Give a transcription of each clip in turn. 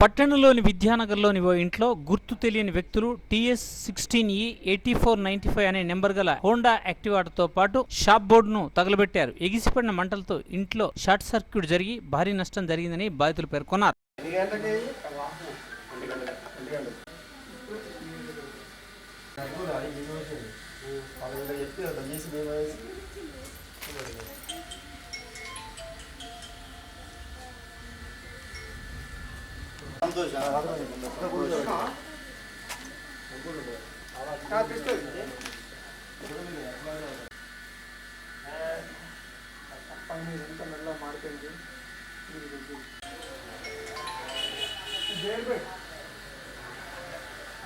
పట్టణంలోని విద్యానగర్లోని ఓ ఇంట్లో గుర్తు తెలియని వ్యక్తులు TS sixteen E eighty four ninety five అనే నెంబర్ గల హోండా యాక్టివాటతో పాటు షాప్ బోర్డును తగలబెట్టారు ఎగిసిపడిన మంటలతో ఇంట్లో షార్ట్ సర్క్యూట్ జరిగి భారీ నష్టం జరిగిందని బాధితులు పేర్కొన్నారు అర్థం చేసి మేము వేసి సంతోష్ మారిపోయింది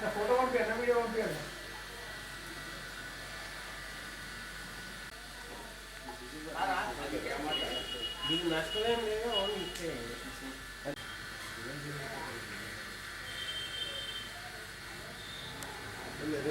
ఫోటో పంపించాను వీడియో పంపించాను దీనికి నష్టమేం లేదు ఓన్లీ ఇచ్చేయండి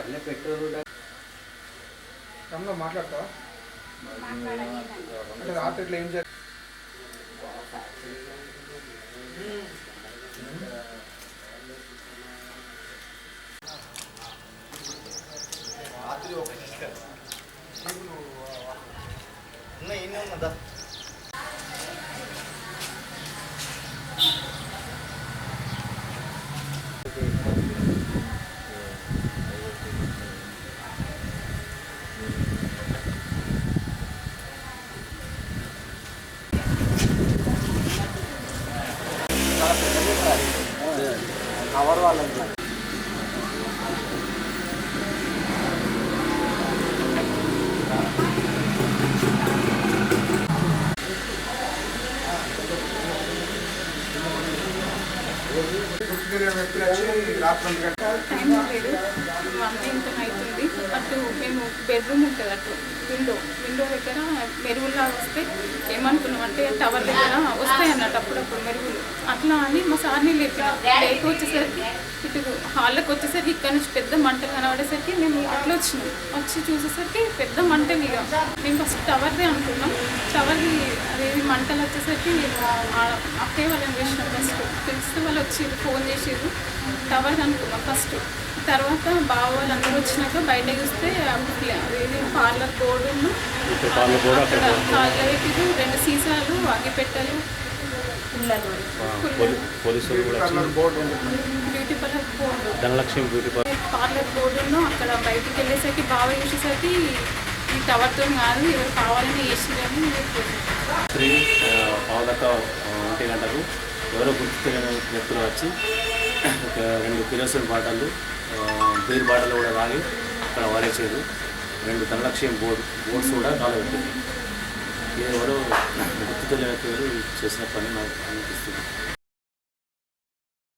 మారుతాను రమ్మ మాట్లాడతావా అంటే రాత్రి ఇట్లా ఏం జరిగింది రాత్రి ఒక సిస్టర్ ఉన్న ఎన్ని కవర్ వాళ్ళకి. రాత్రి గంట అటు మేము బెడ్రూమ్ ఉంటుంది అటు విండో విండో దగ్గర మెరుగులా వస్తే ఏమనుకున్నాం అంటే టవర్ దగ్గర వస్తాయి అన్నట్టు అప్పుడప్పుడు మెరుగులు. అట్లా అని మా సార్ని లేపిన. లేక వచ్చేసరికి ఇటు హాల్లోకి వచ్చేసరికి ఇక్కడ నుంచి పెద్ద మంటలు కనబడేసరికి మేము అట్లా వచ్చినాం. వచ్చి చూసేసరికి పెద్ద మంటలు ఇక మేము ఫస్ట్ టవర్దే అనుకున్నాం. టవర్ది అదేవి మంటలు వచ్చేసరికి మేము ఆ వాళ్ళని వేసినాం ఫస్ట్ తెలిస్తే వాళ్ళు వచ్చి ఫోన్ చేసేది టవర్ది అనుకున్నాం ఫస్ట్ తర్వాత బావ వాళ్ళందరూ వచ్చినాక బయట చూస్తే అదేది పార్లర్ బోర్డును అక్కడ పార్లర్ పెట్టిరు రెండు సీసాలు అగ్గిపెట్టెలు పోలీసులు beauty parlour board. Dhanalakshmi beauty parlour. Parlour బోర్డును అక్కడ బయటికి వెళ్ళేసరికి బాగా చూసేసరికి ఈ టవర్తో కాదు ఎవరు కావాలని వేసిరని రాత్రి పావులక ఒంటి గంటకు ఎవరో గుర్తు వ్యక్తులు వచ్చి ఒక రెండు కిరోసిన్ బాటలు బీర్ బాటలు కూడా తాగి అక్కడ వారేసేది. రెండు ధనలక్ష్యం బోర్డు బోర్డ్స్ కూడా కాలబెట్టింది ఇది ఎవరో గుర్తు తెలియని చేసిన పని నాకు అనిపిస్తుంది.